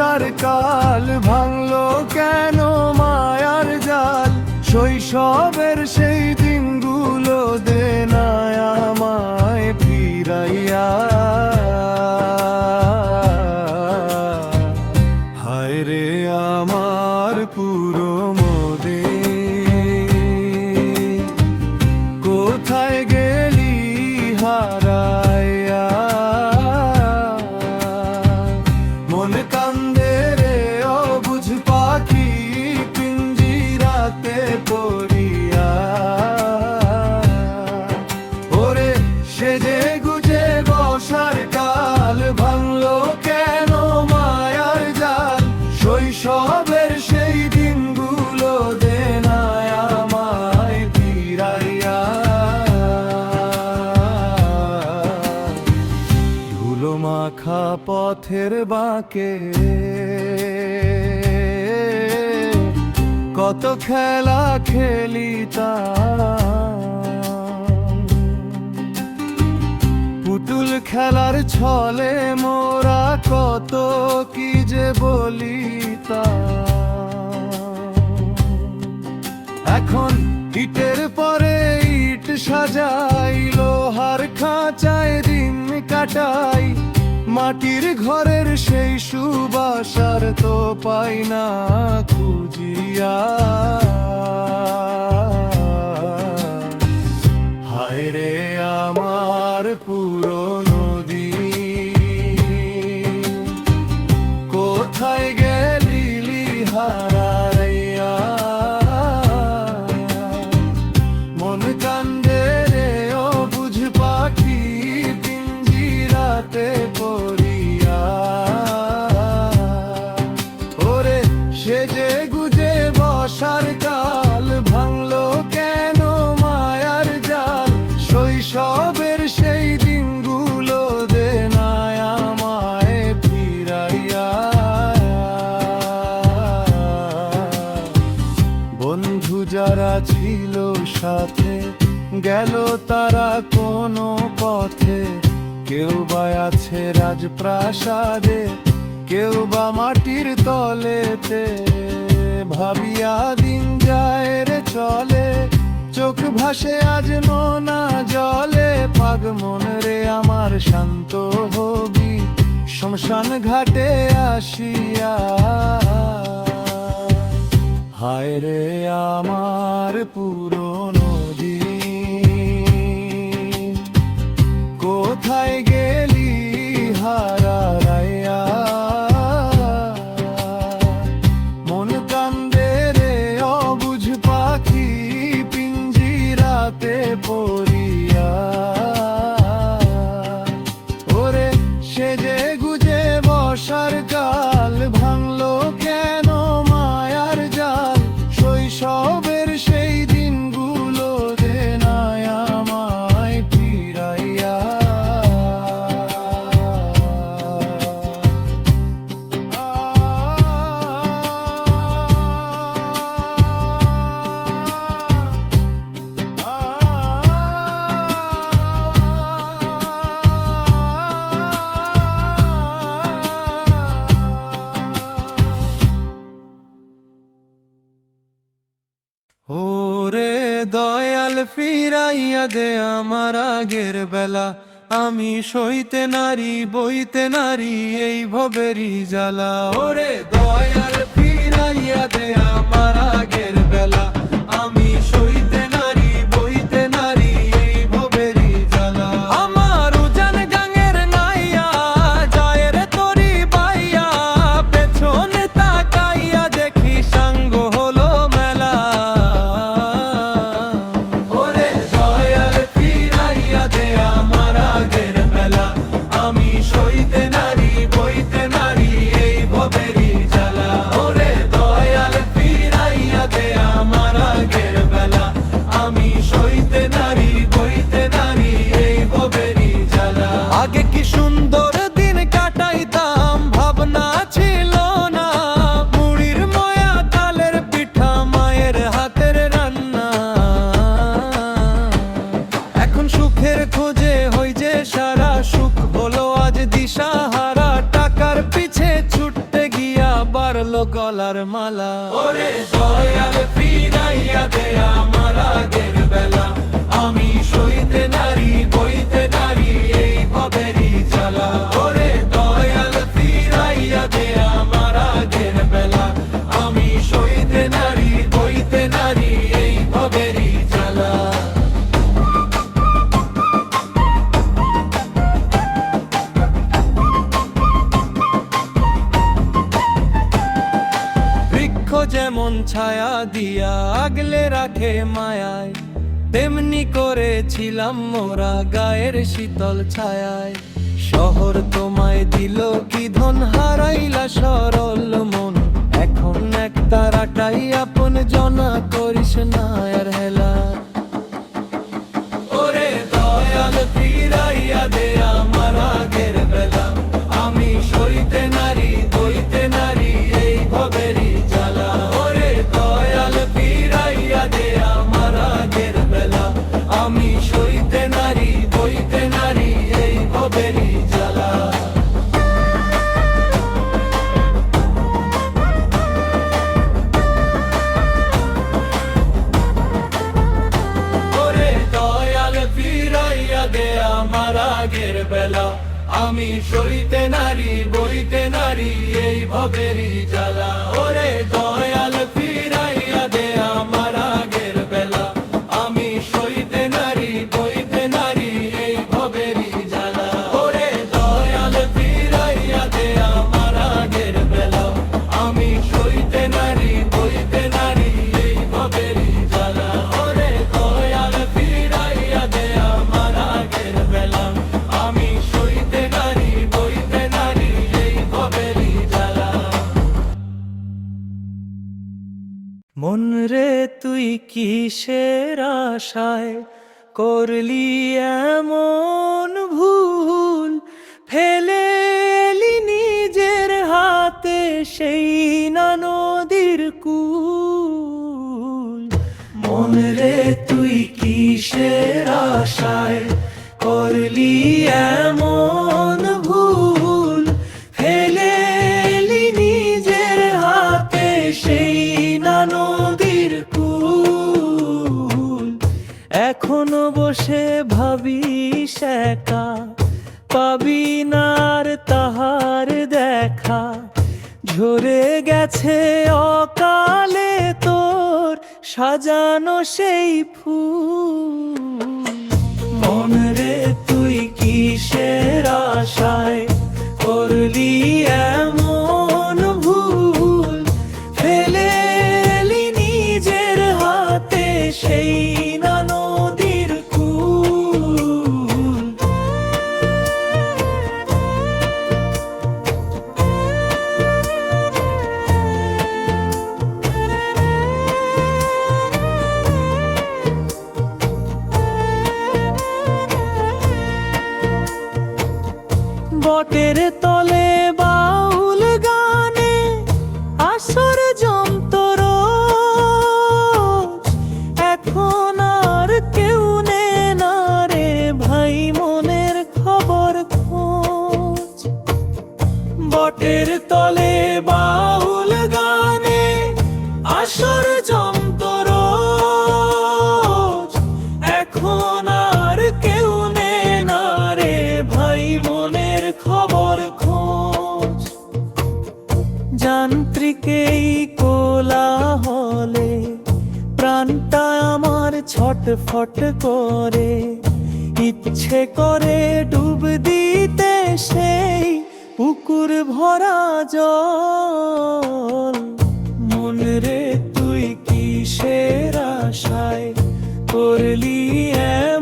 বসার কাল ভাঙলো কেন মায়ার জাল? শৈশবের বাঁকে কত খেলা খেলিতাম। পুতুল খেলার ছলে মোরা কত কি যে বলিতাম। এখন ইটের পরে ইট সাজাই, লোহার খাঁচায় দিন কাটাই। মাটির ঘরের সেই সুবাসার তো পাই না খুঁজিয়া। হায় রে আমার সাথে গেল তারা কোনো পথে। কেউ বা আছে রাজপ্রাসাদে, কেউ বা মাটির তলেতে। ভাবিয়া দিন যায় রে চলে, চোখ ভাসে আজ নোনা জলে। পাগ মন রে আমার শান্ত হবি, শ্মশান ঘাটে আসিয়া। হায় রে আমার পুরনো কোথায় গেলি হারাইয়া দয়াল ফিরাইয়া দে আমার আগের বেলা। আমি সইতে নারী, বইতে নারী, এই ভবেরই জ্বালা। ওরে দয়াল ফিরাইয়া দে বাড়লো গলার মালা। ওরে দয়াল ফিরাইয়া দে আমার আগের বেলা। আমি সইতে নারী, বইতে নারী, এই ভবেরই চালা। ওরে দয়াল ফিরাইয়া দে আমার আগের বেলা। আমি সইতে নারী, বইতে নারী, এই ভবেরই ছায়া দিয়া আগলে রাখে মায়ায়। তেমনি করেছিলাম মোরা গায়ের শীতল ছায়ায়। শহর তোমায় দিল কি ধন হারাইলা সরল মন। এখন এক তারাটাই আপন জনা করিস না আর হেলা। আমি সরিতে নারী বইতে নারী এই ভবেরই জ্বালা। ওরে কিসের আশায় করলি এমন ভুল? ফেলে এলি নিজের হাতে সেই না নদীর কুল। মন রে, তুই কিসের আশায় করলি এমন গেছে অকালে তোর সাজানো সেই ফুল। মন রে তুই কিসের আশায় করলি এমন আসর যন্তর। এখন আর কেউ নে না রে ভাই মনের খবর খোঁজ। যান্ত্রিকেই কোলা হলে প্রাণটা আমার ছটফট করে। ইচ্ছে করে ডুব দিতে সেই পুকুর ভরা জল। মন রে তুই কিসের আশায়? করলি এমন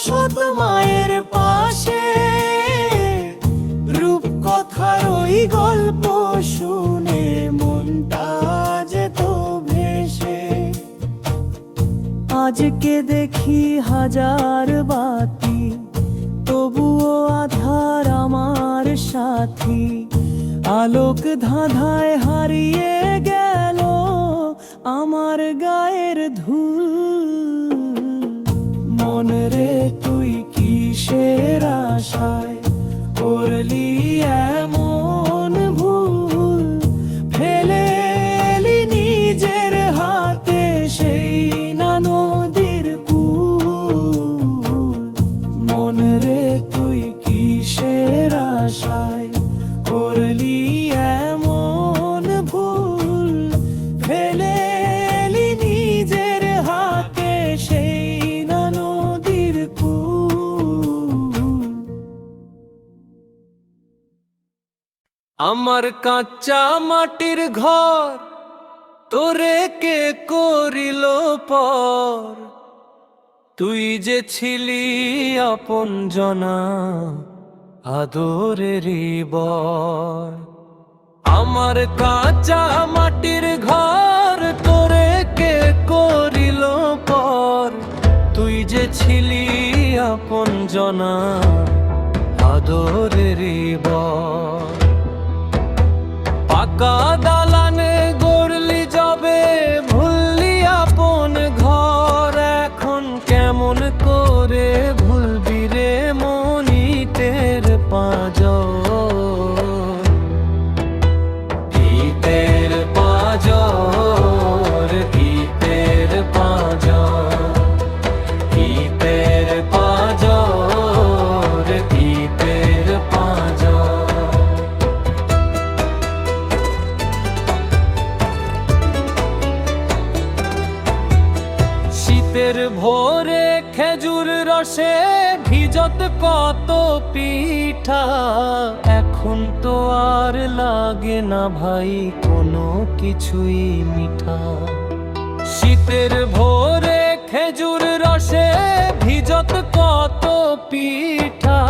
বসত মায়ের পাশে। রূপকথার ওই গল্প শুনে মনটা যেত ভেসে। আজকে দেখি হাজার বাতি, তবুও আধার আমার সাথী। আলোক ধাঁধায় হারিয়ে গেল আমার গায়ের ধূল। আমার কাঁচা মাটির ঘর, তোরে কে করিল পর? তুই যে ছিলি আপন জনা, আদরেরই বর। আমার কাঁচা মাটির ঘর, তোরে কে করিল পর? তুই যে ছিলি আপন জনা, আদরেরই বর। পাকা দালানে গড়লি যাবে ভুললি আপন ঘর। এখন কেমন করে ভুলবি রে মনিতের পাঁজ পিঠা এখন তো আর লাগে না ভাই, কোনো কিছুই মিঠা। শীতের ভোরে খেজুর রসে ভিজত কত পিঠা।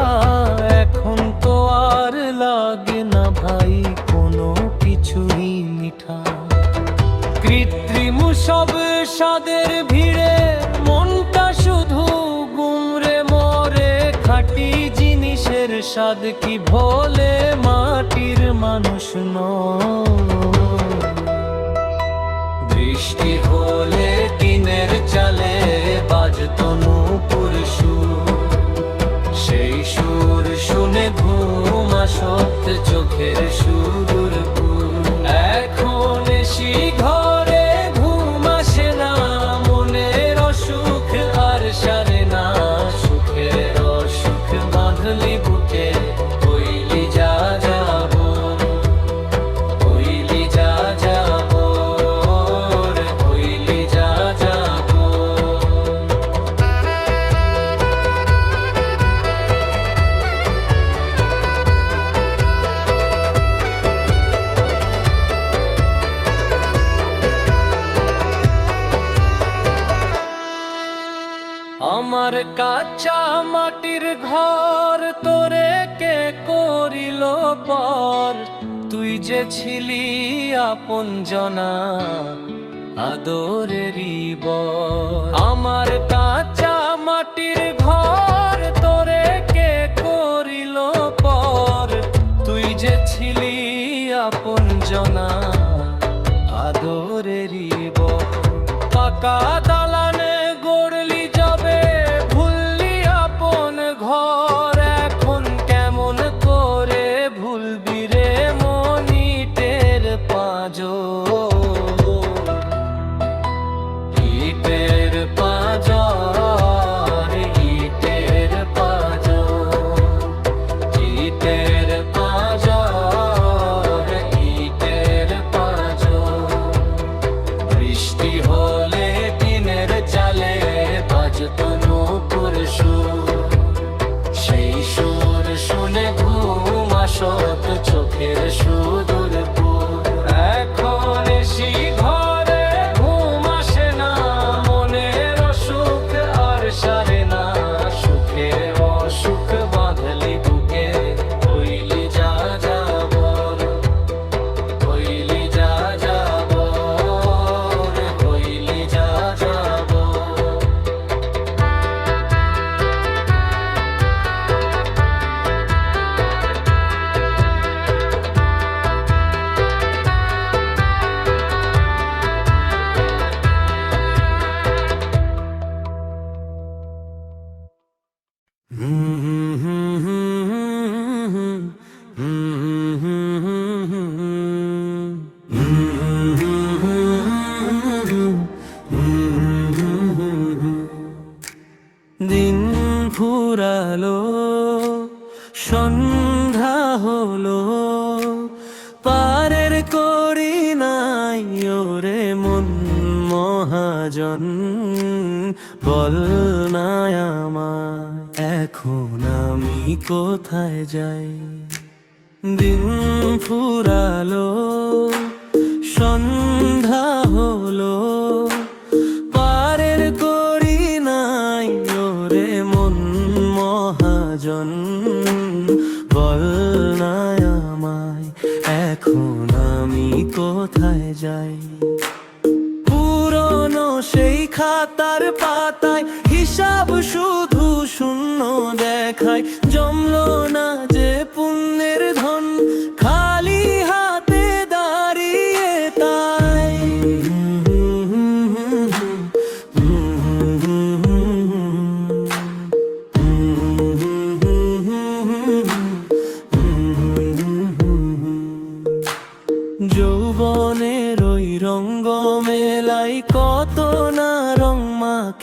এখন তো আর লাগে না ভাই, কোনো কিছুই মিঠা। কৃত্রিম সব স্বাদের ভিড়ে স্বাদ কি ভোলে মাটির মানুষ ন বৃষ্টি হলে টিনের চালে বাজত নূপুর সুর। সেই সুর শুনে ঘুম আসত চোখের সুদূর কাঁচা মাটির ঘর তোরে কে করিল পর? তুই যে ছিলি আপন জনা, আদরেরই বর। আমার কাঁচা মাটির ঘর তোরে কে করিল পর? তুই যে ছিলি আপন জনা, আদরেরই বর। পাকা Mm. সন্ধ্যা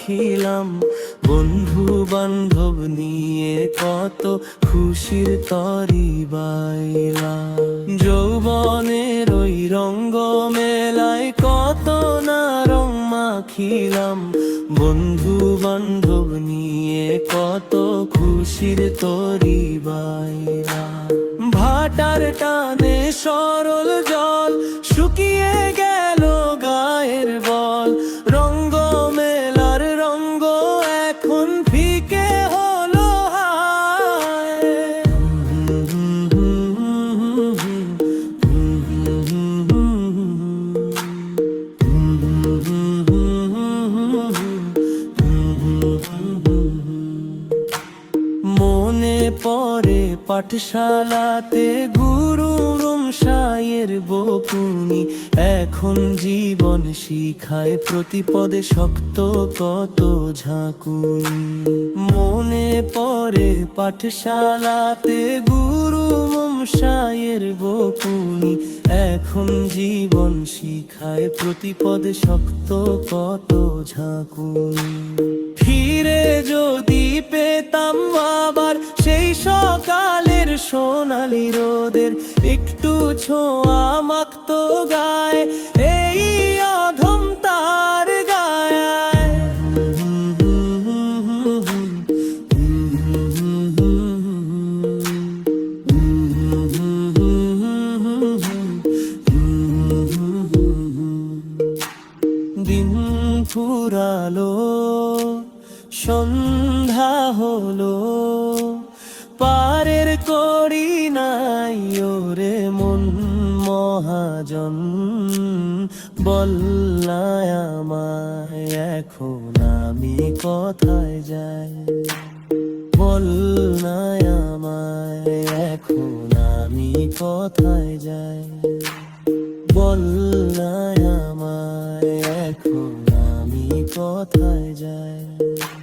মাখিলাম বন্ধু বান্ধব নিয়ে কত খুশির তরি বাইলাম যৌবনের ওই রঙ্গ মেলাই কত না রং মাখিলাম। বন্ধু বান্ধব নিয়ে কত খুশির তরি বাইলাম ভাটার টানে সরল জল প্রতিপদে শক্ত কত ঝাঁকুনি। মনে পড়ে পাঠশালাতে গুরু রমশায়ের বকুনি। এখন জীবন শিখায় প্রতিপদে শক্ত কত ঝাঁকুনি। ফিরে যদি পেতাম আবার সেই সকালের সোনালি রোদের একটু ছোঁয়া মাখতো গায়ে। এই অধম ফুরালো সন্ধ্যা হলো, পারের করি নাই ওরে মন মহাজন বল্লায় আমায়, এখন আমি কোথায় যাই? বল্লায় আমায়, এখন আমি কোথায় যাই? বল কোথায় যায়?